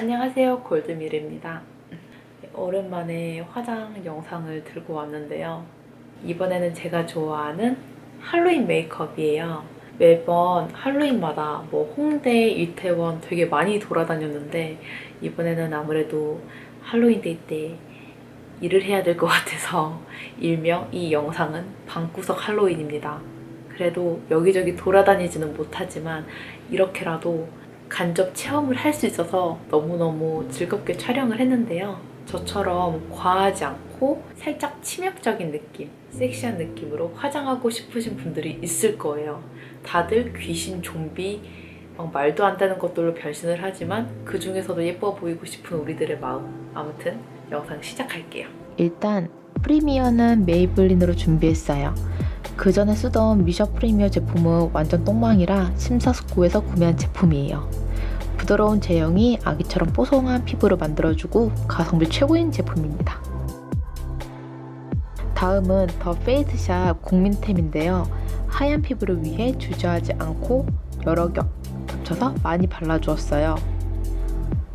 안녕하세요 골드미르입니다. 오랜만에 화장 영상을 들고 왔는데요. 이번에는 제가 좋아하는 할로윈 메이크업이에요. 매번 할로윈마다 뭐 홍대, 이태원 되게 많이 돌아다녔는데 이번에는 아무래도 할로윈 데이 때 일을 해야 될 것 같아서 일명 이 영상은 방구석 할로윈입니다. 그래도 여기저기 돌아다니지는 못하지만 이렇게라도 간접 체험을 할 수 있어서 너무너무 즐겁게 촬영을 했는데요. 저처럼 과하지 않고 살짝 치명적인 느낌, 섹시한 느낌으로 화장하고 싶으신 분들이 있을 거예요. 다들 귀신, 좀비, 막 말도 안 되는 것들로 변신을 하지만 그 중에서도 예뻐 보이고 싶은 우리들의 마음. 아무튼 영상 시작할게요. 일단 프리미어는 메이블린으로 준비했어요. 그 전에 쓰던 미셔 프리미어 제품은 완전 똥망이라 심사숙고해서 구매한 제품이에요. 부드러운 제형이 아기처럼 뽀송한 피부를 만들어주고 가성비 최고인 제품입니다. 다음은 더 페이스샵 국민템인데요. 하얀 피부를 위해 주저하지 않고 여러 겹 겹쳐서 많이 발라주었어요.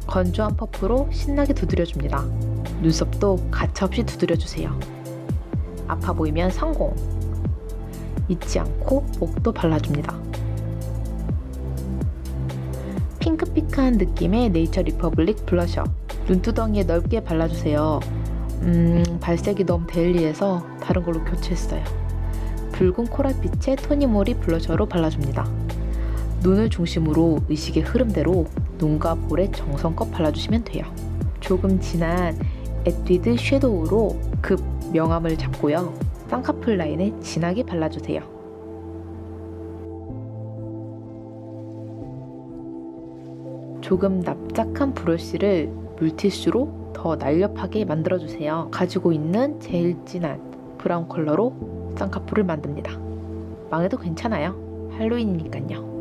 건조한 퍼프로 신나게 두드려줍니다. 눈썹도 가차없이 두드려주세요. 아파 보이면 성공! 잊지 않고 목도 발라줍니다. 핑크피크한 느낌의 네이처 리퍼블릭 블러셔 눈두덩이에 넓게 발라주세요. 음, 발색이 너무 데일리해서 다른 걸로 교체했어요. 붉은 코랄빛의 토니모리 블러셔로 발라줍니다. 눈을 중심으로 의식의 흐름대로 눈과 볼에 정성껏 발라주시면 돼요. 조금 진한 에뛰드 섀도우로 급 명암을 잡고요. 쌍꺼풀 라인에 진하게 발라주세요. 조금 납작한 브러쉬를 물티슈로 더 날렵하게 만들어주세요. 가지고 있는 제일 진한 브라운 컬러로 쌍꺼풀을 만듭니다. 망해도 괜찮아요. 할로윈이니까요.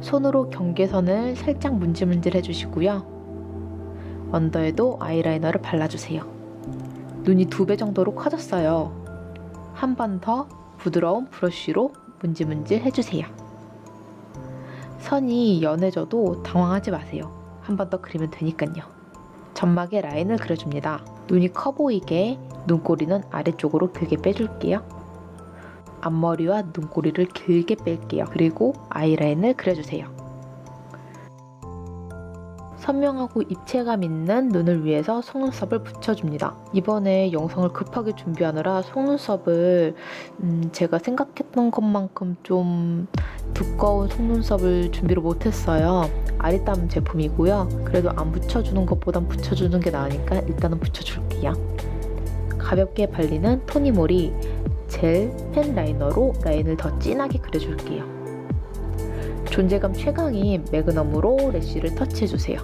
손으로 경계선을 살짝 문질문질 해주시고요. 언더에도 아이라이너를 발라주세요. 눈이 두 배 정도로 커졌어요. 한 번 더 부드러운 브러쉬로 문질문질 해주세요. 선이 연해져도 당황하지 마세요. 한 번 더 그리면 되니까요. 점막에 라인을 그려줍니다. 눈이 커 보이게 눈꼬리는 아래쪽으로 길게 빼줄게요. 앞머리와 눈꼬리를 길게 뺄게요. 그리고 아이라인을 그려주세요. 선명하고 입체감 있는 눈을 위해서 속눈썹을 붙여줍니다. 이번에 영상을 급하게 준비하느라 속눈썹을 음 제가 생각했던 것만큼 좀 두꺼운 속눈썹을 준비를 못했어요. 아리따움 제품이고요. 그래도 안 붙여주는 것보단 붙여주는 게 나으니까 일단은 붙여줄게요. 가볍게 발리는 토니모리 젤 펜 라이너로 라인을 더 진하게 그려줄게요. 존재감 최강인 매그넘으로 래쉬를 터치해주세요.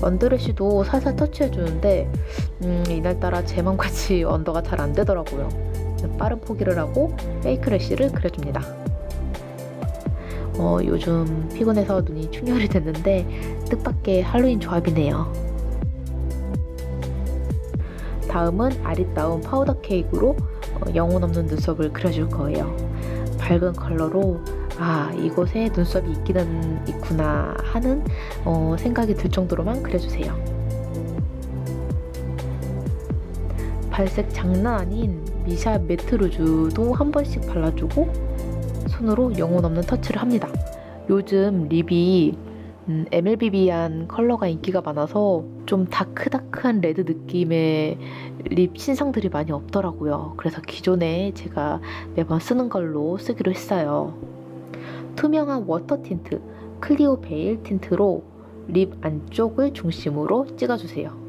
언더래쉬도 살살 터치해주는데 음, 이날따라 제 맘같이 언더가 잘 안되더라고요. 빠른 포기를 하고 페이크 래쉬를 그려줍니다. 어, 요즘 피곤해서 눈이 충혈이 됐는데 뜻밖의 할로윈 조합이네요. 다음은 아리따운 파우더 케이크로 어, 영혼 없는 눈썹을 그려줄 거예요. 밝은 컬러로 아 이곳에 눈썹이 있기는 있구나 하는 어, 생각이 들 정도로만 그려주세요. 발색 장난 아닌 미샤 매트루즈도 한 번씩 발라주고 손으로 영혼 없는 터치를 합니다. 요즘 립이 음, MLBB한 컬러가 인기가 많아서 좀 다크다크한 레드 느낌의 립 신상들이 많이 없더라고요. 그래서 기존에 제가 매번 쓰는 걸로 쓰기로 했어요. 투명한 워터 틴트, 클리오 베일 틴트로 립 안쪽을 중심으로 찍어주세요.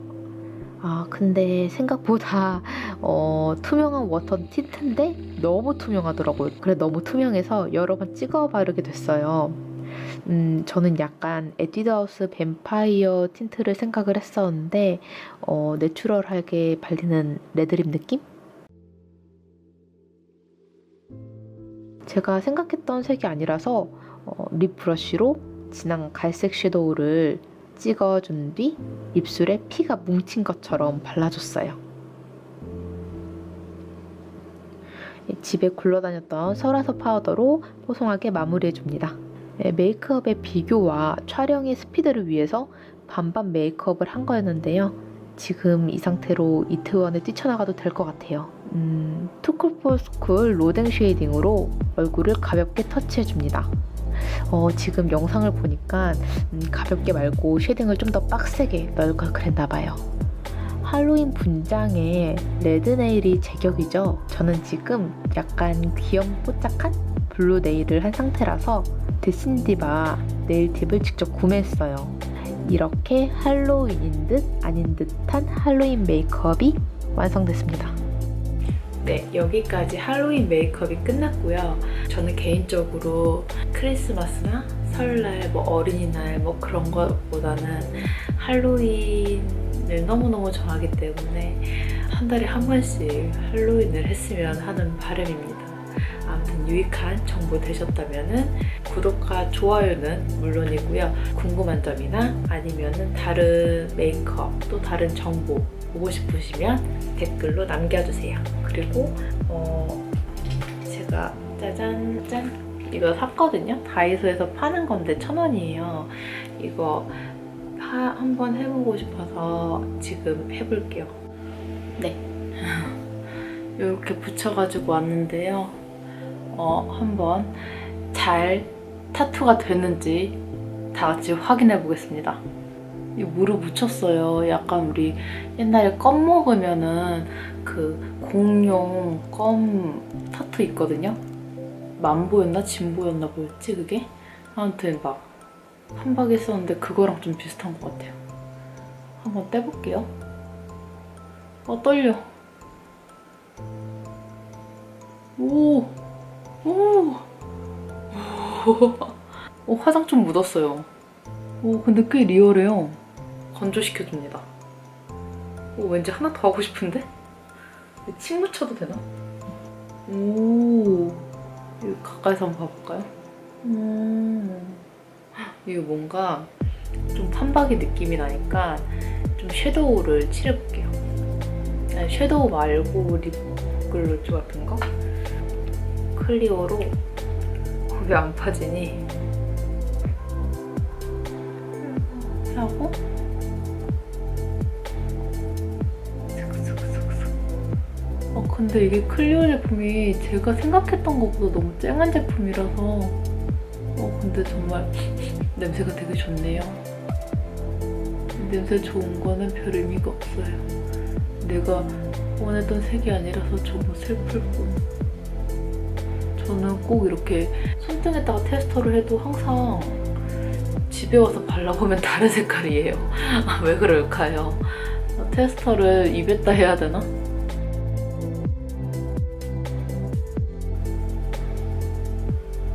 아 근데 생각보다 어, 투명한 워터 틴트인데 너무 투명하더라고요. 그래 너무 투명해서 여러 번 찍어 바르게 됐어요. 음, 저는 약간 에뛰드하우스 뱀파이어 틴트를 생각을 했었는데 어, 내추럴하게 발리는 레드립 느낌? 제가 생각했던 색이 아니라서 어, 립 브러쉬로 진한 갈색 섀도우를 찍어준 뒤 입술에 피가 뭉친 것처럼 발라줬어요. 집에 굴러다녔던 설화서 파우더로 뽀송하게 마무리해줍니다. 네, 메이크업의 비교와 촬영의 스피드를 위해서 반반 메이크업을 한 거였는데요. 지금 이 상태로 이태원에 뛰쳐나가도 될 것 같아요. 음, 투쿨포스쿨 로댕 쉐이딩으로 얼굴을 가볍게 터치해줍니다. 어, 지금 영상을 보니까 음, 가볍게 말고 쉐딩을 좀 더 빡세게 넣을 걸 그랬나봐요. 할로윈 분장에 레드 네일이 제격이죠. 저는 지금 약간 귀염뽀짝한 블루 네일을 한 상태라서 데신디바 네일 팁을 직접 구매했어요. 이렇게 할로윈인 듯 아닌 듯한 할로윈 메이크업이 완성됐습니다. 네, 여기까지 할로윈 메이크업이 끝났고요. 저는 개인적으로 크리스마스나 설날, 뭐 어린이날 뭐 그런 것보다는 할로윈을 너무너무 좋아하기 때문에 한 달에 한 번씩 할로윈을 했으면 하는 바람입니다. 아무튼 유익한 정보 되셨다면 구독과 좋아요는 물론이고요. 궁금한 점이나 아니면은 다른 메이크업 또 다른 정보 보고 싶으시면 댓글로 남겨주세요. 그리고 어, 제가 짜잔 짠 이거 샀거든요. 다이소에서 파는 건데 천 원이에요. 이거 하, 한번 해보고 싶어서 지금 해볼게요. 네. 이렇게 붙여가지고 왔는데요. 어, 한번 잘 타투가 되는지 다 같이 확인해 보겠습니다. 이 무릎 붙였어요. 약간 우리 옛날에 껌 먹으면은 그 공룡 껌 타투 있거든요. 만보였나 진보였나 뭐였지 그게? 아무튼 막 한박 했었는데 그거랑 좀 비슷한 것 같아요. 한번 떼볼게요. 어 떨려. 오, 오, 오, 화장 좀 묻었어요. 오, 근데 꽤 리얼해요. 건조시켜줍니다. 오, 왠지 하나 더 하고 싶은데? 침 묻혀도 되나? 오, 이거 가까이서 한번 봐볼까요? 음, 이거 뭔가 좀 판박이 느낌이 나니까 좀 섀도우를 칠해볼게요. 아니, 섀도우 말고 립글로즈 같은 거? 클리어로 왜 안 파지니? 하고? 어 근데 이게 클리오 제품이 제가 생각했던 것보다 너무 쨍한 제품이라서. 어 근데 정말 냄새가 되게 좋네요. 냄새 좋은 거는 별 의미가 없어요. 내가 원했던 색이 아니라서 조금 슬플 뿐 저는 꼭 이렇게 손등에다가 테스터를 해도 항상 집에 와서 발라보면 다른 색깔이에요. 아, 왜 그럴까요? 테스터를 입에다 해야 되나?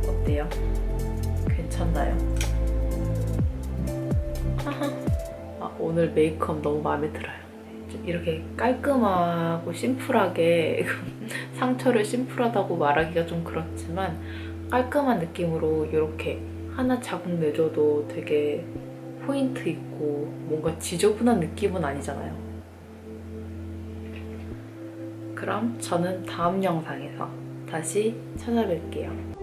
어때요? 괜찮나요? 아, 오늘 메이크업 너무 마음에 들어요. 이렇게 깔끔하고 심플하게 상처를 심플하다고 말하기가 좀 그렇지만 깔끔한 느낌으로 이렇게 하나 자국 내줘도 되게 포인트 있고 뭔가 지저분한 느낌은 아니잖아요. 그럼 저는 다음 영상에서 다시 찾아뵐게요.